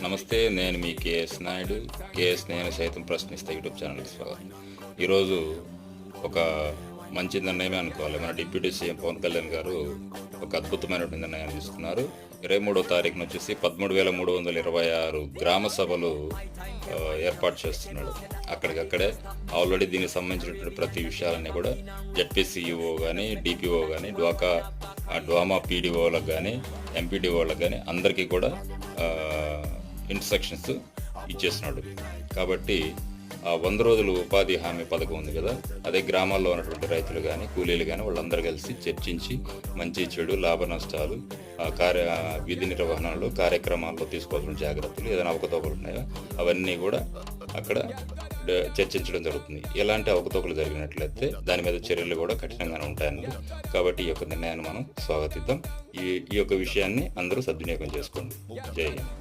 నమస్తే నేను మీ KS Naidu. KS నేను సైతం ప్రశ్నిస్తా యూట్యూబ్ ఛానల్కి స్వాగతం. ఈరోజు ఒక మంచి నిర్ణయమే అనుకోవాలి. మన డిప్యూటీ సీఎం పవన్ కళ్యాణ్ గారు ఒక అద్భుతమైనటువంటి నిర్ణయాన్ని తీసుకున్నారు. ఇరవై మూడో తారీఖున వచ్చేసి పదమూడు వేల మూడు వందల ఇరవై ఆరు గ్రామ సభలు ఏర్పాటు చేస్తున్నాడు. అక్కడికక్కడే ఆల్రెడీ దీనికి సంబంధించినటువంటి ప్రతి విషయాలన్నీ కూడా జడ్పీసీఈఓ కానీ డిపిఓ కానీ డ్వాకా డ్వామా పీడీఓలకు కానీ ఎంపీడీఓలకు కానీ అందరికీ కూడా ఇన్స్ట్రక్షన్స్ ఇచ్చేస్తున్నాడు. కాబట్టి ఆ వంద రోజులు ఉపాధి హామీ పథకం ఉంది కదా అదే గ్రామాల్లో ఉన్నటువంటి రైతులు కానీ కూలీలు కానీ వాళ్ళందరూ కలిసి చర్చించి మంచి చెడు లాభ నష్టాలు ఆ కార్య విధి నిర్వహణలో కార్యక్రమాల్లో తీసుకోవాల్సిన జాగ్రత్తలు ఏదైనా అవకతవకలు ఉన్నాయో? అవన్నీ కూడా అక్కడ చర్చించడం జరుగుతుంది. ఎలాంటి అవకతవకలు జరిగినట్లయితే దాని మీద చర్యలు కూడా కఠినంగానే ఉంటాయన్నది. కాబట్టి ఈ యొక్క నిర్ణయాన్ని మనం స్వాగతిద్దాం. ఈ ఈ యొక్క విషయాన్ని అందరూ సద్వినియోగం చేసుకోండి. జై హింద్.